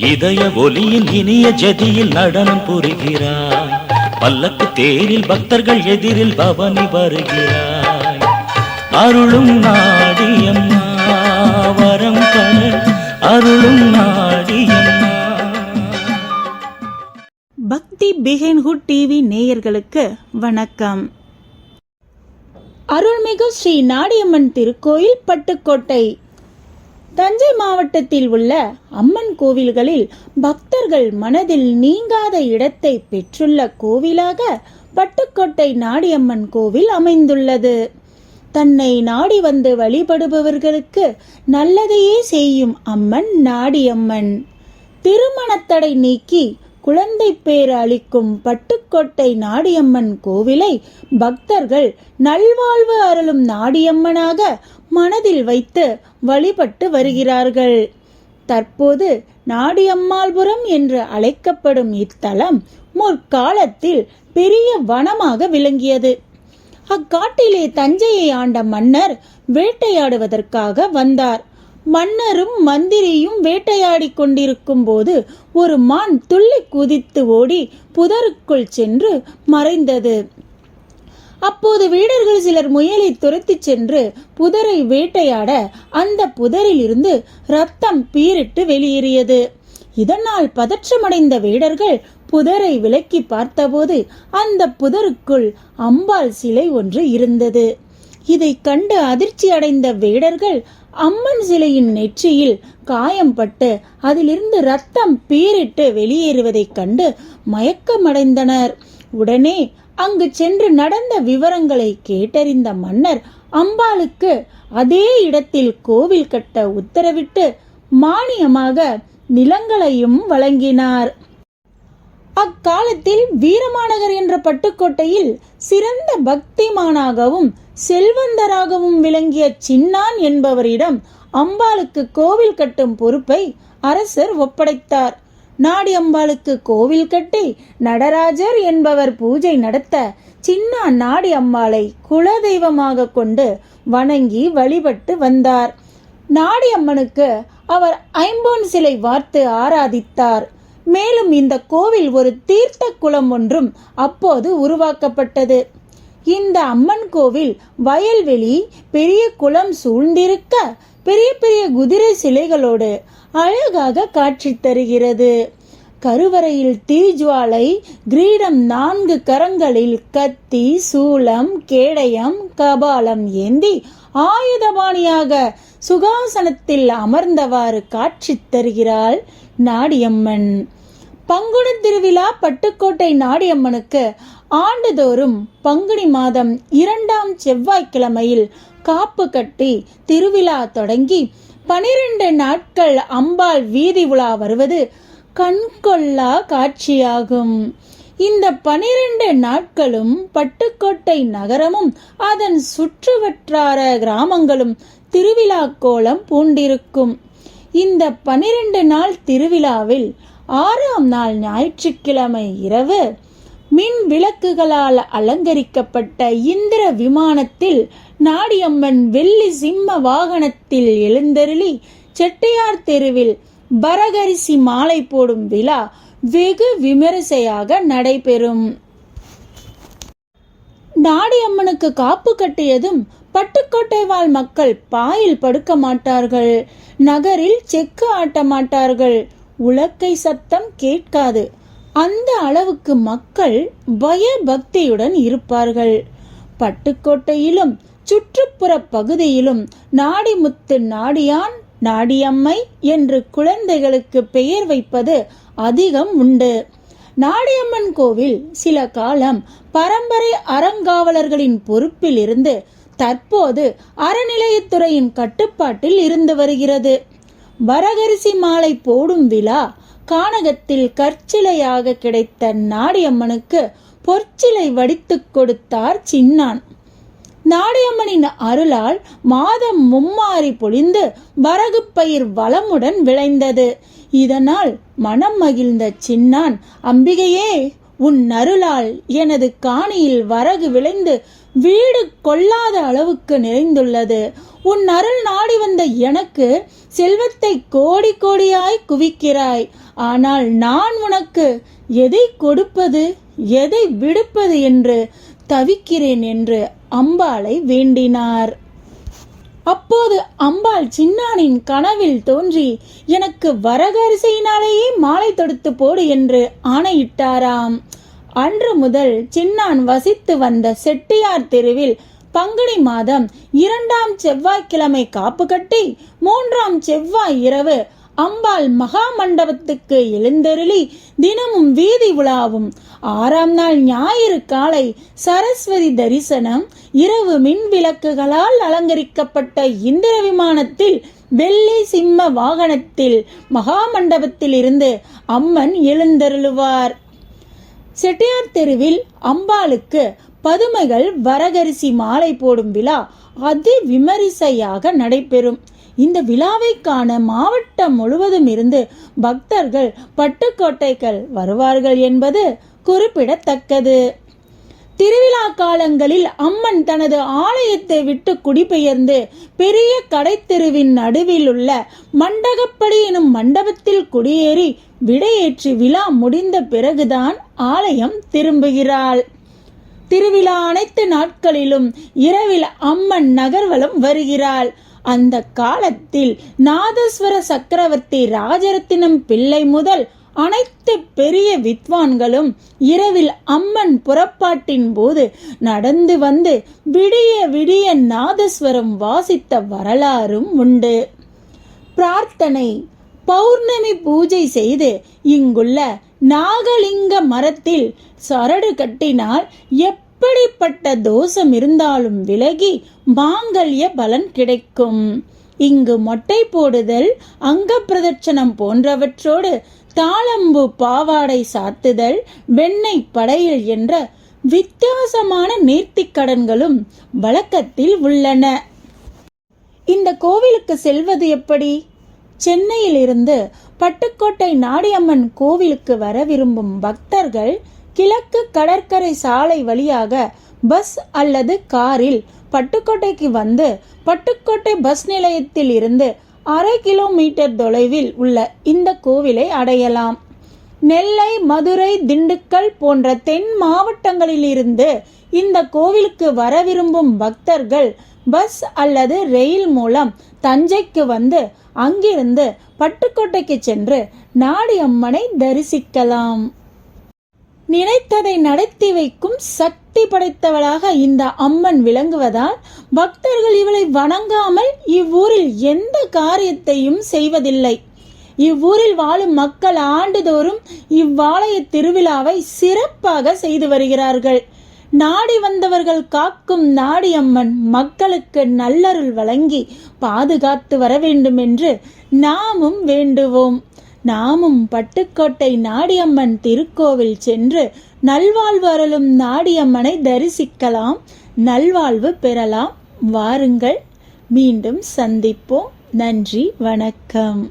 இதய ஒலியில் இனிய ஜதியில் நடனம் புரிகிறாய். பல்லக்கு தேரில் பக்தர்கள் எதிரில் பவனி வருகிறாய். அருளும் நாடியம்மா வரம் கண அருளும் நாடியம்மா பக்தி பிஹைன்ஹுட் டிவி நேயர்களுக்கு வணக்கம். அருள்மிகு ஸ்ரீ நாடியம்மன் திருக்கோயில் பட்டுக்கோட்டை தஞ்சை மாவட்டத்தில் உள்ள அம்மன் கோவில்களில் பக்தர்கள் மனதில் நீங்காத இடத்தை பெற்றுள்ள கோவிலாக பட்டுக்கோட்டை நாடியம்மன் கோவில் அமைந்துள்ளது. தன்னை நாடி வந்து வழிபடுபவர்களுக்கு நல்லதையே செய்யும் அம்மன் நாடியம்மன். திருமணத்தடை நீக்கி குழந்தை பேர் அளிக்கும் பட்டுக்கோட்டை நாடியம்மன் கோவிலை பக்தர்கள் நல்வாழ்வு அருளும் நாடியம்மனாக மனதில் வைத்து வழிபட்டு வருகிறார்கள். தற்போது நாடியம்மாள்புரம் என்று அழைக்கப்படும் இத்தலம் முற்காலத்தில் பெரிய வனமாக விளங்கியது. அக்காட்டிலே தஞ்சையை ஆண்ட மன்னர் வேட்டையாடுவதற்காக வந்தார். மன்னரும் மந்திரியும் வேட்டையாடிக் கொண்டிருக்கும் போது ஒரு மான் துள்ளி குதித்து ஓடி புதருக்குள் சென்று மறைந்தது. அப்போது வீரர்கள் சிலர் முயலை துரத்திச் சென்று புதரை வேட்டையாட அந்த புதரில் இருந்து ரத்தம் பீரிட்டு வெளியேறியது. இதனால் பதற்றமடைந்த வீடர்கள் புதரை விலக்கி பார்த்தபோது அந்த புதருக்குள் அம்பாள் சிலை ஒன்று இருந்தது. இதை கண்டு அதிர்ச்சி அடைந்த வேடர்கள் அம்மன் சிலையின் நெற்றியில் காயம்பட்டு அதிலிருந்து ரத்தம் பீரிட்டு வெளியேறுவதைக் கண்டு மயக்கமடைந்தனர். உடனே அங்கு சென்று நடந்த விவரங்களை கேட்டறிந்த மன்னர் அம்பாளுக்கு அதே இடத்தில் கோவில் கட்ட உத்தரவிட்டு மானியமாக நிலங்களையும் வழங்கினார். அக்காலத்தில் வீரமாநகர் என்ற பட்டுக்கோட்டையில் சிறந்த பக்திமானாகவும் செல்வந்தராகவும் விளங்கிய சின்னான் என்பவரிடம் அம்பாளுக்கு கோவில் கட்டும் பொறுப்பை அரசர் ஒப்படைத்தார். நாடி அம்பாளுக்கு கோவில் கட்டி நடராஜர் என்பவர் பூஜை நடத்த சின்னா நாடி அம்பாளை குலதெய்வமாக கொண்டு வணங்கி வழிபட்டு வந்தார். நாடி அம்மனுக்கு அவர் ஐம்பொன் சிலை வார்த்து ஆராதித்தார். மேலும் இந்த கோவில் ஒரு தீர்த்த குளம் ஒன்றும் அப்போது உருவாக்கப்பட்டது. இந்த அம்மன் கோவில் வயல்வெளி பெரிய குளம் சூழ்ந்திருக்க பெரிய பெரிய குதிரை சிலைகளோடு அழகாக காட்சி தருகிறது. கருவறையில் தீஜுவாலை கிரீடம் நான்கு கரங்களில் கத்தி சூலம் கேடயம் கபாலம் ஏந்தி ஆயுதபாணியாக சுகாசனத்தில் அமர்ந்தவாறு காட்சி தருகிறாள் நாடியம்மன். பங்குனி திருவிழா பட்டுக்கோட்டை நாடியம்மனுக்கு ஆண்டுதோறும் பங்குனி மாதம் இரண்டாம் செவ்வாய்க்கிழமையில் காப்பு கட்டி திருவிழா தொடங்கி பனிரெண்டு நாட்கள் அம்பாள் வீதி உலா வருவது கண்கொள்ளா காட்சியாகும். இந்த பனிரெண்டு நாட்களும் பட்டுக்கோட்டை நகரமும் அதன் சுற்றுவற்றார கிராமங்களும் திருவிழா கோலம் பூண்டிருக்கும். இந்த பனிரெண்டு நாள் திருவிழாவில் ஆறாம் நாள் ஞாயிற்றுக்கிழமை இரவு மின் விளக்குகளால் அலங்கரிக்கப்பட்ட இந்திர விமானத்தில் நாடியம்மன் வெள்ளி சிம்ம வாகனத்தில் எழுந்தருளி செட்டியார் தெருவில் பரகரிசி மாலை போடும் விழா வெகு விமரிசையாக நடைபெறும். நாடியம்மனுக்கு காப்பு கட்டியதும் பட்டுக்கோட்டை வாழ் மக்கள் பாயில் படுக்க மாட்டார்கள். நகரில் செக்கு ஆட்ட மாட்டார்கள். உலக்கை சத்தம் கேட்காது. அந்த அளவுக்கு மக்கள் பயபக்தியுடன் இருப்பார்கள். பட்டுக்கோட்டையிலும் சுற்றுப்புற பகுதியிலும் நாடிமுத்து நாடியான் நாடியம்மை என்று குழந்தைகளுக்கு பெயர் வைப்பது அதிகம் உண்டு. நாடியம்மன் கோவில் சில காலம் பரம்பரை அறங்காவலர்களின் பொறுப்பில் இருந்து தற்போது அறநிலையத்துறையின் கட்டுப்பாட்டில் இருந்து வருகிறது. வரகரிசி மாலை போடும் விழா கானகத்தில் கற்சிலையாக கிடைத்த நாடியம்மனுக்கு பொற்சிலை வடித்துக் கொடுத்தார் சின்னான். நாடியம்மனின் அருளால் மாதம் மும்மாறி பொழிந்து வரகு பயிர் வளமுடன் விளைந்தது. இதனால் மனம் மகிழ்ந்த சின்னான் அம்பிகையே உன் அருளால் எனது காணியில் வரகு விளைந்து வீடு கொள்ளாத அளவுக்கு நிறைந்துள்ளது. உன் அருள் நாடி வந்த எனக்கு செல்வத்தை கோடி கோடியாய் குவிக்கிறாய். ஆனால் நான் உனக்கு எதை கொடுப்பது எதை விடுப்பது என்று தவிக்கிறேன் என்று அம்பாளை வேண்டினார். அப்போது அம்பாள் சின்னானின் கனவில் தோன்றி எனக்கு வரகரிசையினாலேயே மாலை தொடுத்து போடு என்று ஆணையிட்டாராம். அன்று முதல் சின்னான் வசித்து வந்த செட்டியார் தெருவில் பங்குனி மாதம் இரண்டாம் செவ்வாய்க்கிழமை காப்பு கட்டி மூன்றாம் செவ்வாய் இரவு அம்பாள் மகா மண்டபத்துக்கு எழுந்தருளி தினமும் வீதி உலாவும். ஆறாம் நாள் ஞாயிறு காலை சரஸ்வதி தரிசனம் இரவு மின் விளக்குகளால் அலங்கரிக்கப்பட்ட இந்திர விமானத்தில் வெள்ளி சிம்ம வாகனத்தில் மகாமண்டபத்திலிருந்து இருந்து அம்மன் எழுந்தருளுவார். செட்டியார் தெருவில் அம்பாளுக்கு பதுமைகள் வரகரிசி மாலை போடும் விழா அதி விமரிசையாக நடைபெறும். இந்த விழாவை காண மாவட்டம் முழுவதும் இருந்து பக்தர்கள் பட்டுக்கோட்டைகள் வருவார்கள் என்பது குறிப்பிடத்தக்கது. திருவிழா காலங்களில் அம்மன் தனது ஆலயத்தை விட்டு குடிபெயர்ந்து பெரிய கடைத்தெருவின் நடுவில் உள்ள மண்டகப்படி எனும் மண்டபத்தில் குடியேறி விடையேற்றி விழா முடிந்த பிறகுதான் ஆலயம் திரும்புகிறாள். திருவிழா அனைத்து நாட்களிலும் இரவில் அம்மன் நகர்வலம் வருகிறாள். அந்த காலத்தில் நாதஸ்வர சக்கரவர்த்தி ராஜரத்தினம் பிள்ளை முதல் அனைத்து பெரிய வித்வான்களும் இரவில் அம்மன் புறப்பாட்டின் போது நடந்து வந்து விடிய விடிய நாதஸ்வரம் வாசித்த வரலாறும் உண்டு. பிரார்த்தனை பௌர்ணமி பூஜை செய்து இங்குள்ள நாகலிங்க மரத்தில் சரடு கட்டினால் எப்படிப்பட்ட தோஷம் இருந்தாலும் விலகி மாங்கல்ய பலன் கிடைக்கும். இங்கு மொட்டை போடுதல் அங்க பிரதட்சணம் போன்றவற்றோடு தாளம்பு பாவாடை சாத்துதல் வெண்ணெய் படையல் என்ற வித்தியாசமான நேர்த்திக்கடன்களும் வழக்கத்தில் உள்ளன. இந்த கோவிலுக்கு செல்வது எப்படி? சென்னையிலிருந்து பட்டுக்கோட்டை நாடியம்மன் கோவிலுக்கு வர விரும்பும் பக்தர்கள் கிழக்கு கடற்கரை சாலை வழியாக பஸ் அல்லது காரில் பட்டுக்கோட்டைக்கு வந்து பட்டுக்கோட்டை பஸ் நிலையத்தில் இருந்து அரை கிலோமீட்டர் தொலைவில் உள்ள இந்த கோவிலை அடையலாம். நெல்லை மதுரை திண்டுக்கல் போன்ற தென் மாவட்டங்களிலிருந்து இந்த கோவிலுக்கு வர விரும்பும் பக்தர்கள் பஸ் அல்லது ரயில் மூலம் தஞ்சைக்கு வந்து அங்கிருந்து பட்டுக்கோட்டைக்கு சென்று நாடியம்மனை தரிசிக்கலாம். நினைத்ததை நடத்தி வைக்கும் சக்தி படைத்தவளாக இந்த அம்மன் விளங்குவதால் பக்தர்கள் இவளை வணங்காமல் இவ்வூரில் எந்த காரியத்தையும் செய்வதில்லை. இவ்வூரில் வாழும் மக்கள் ஆண்டுதோறும் இவ்வாலய திருவிழாவை சிறப்பாக செய்து வருகிறார்கள். நாடி வந்தவர்கள் காக்கும் நாடியம்மன் மக்களுக்கு நல்லருள் வழங்கி பாதுகாத்து வர வேண்டும் என்று நாமும் வேண்டுவோம். நாமும் பட்டுக்கோட்டை நாடியம்மன் திருக்கோவில் சென்று நல்வாழ்வு அருளும் நாடியம்மனை தரிசிக்கலாம். நல்வாழ்வு பெறலாம். வாருங்கள். மீண்டும் சந்திப்போம். நன்றி. வணக்கம்.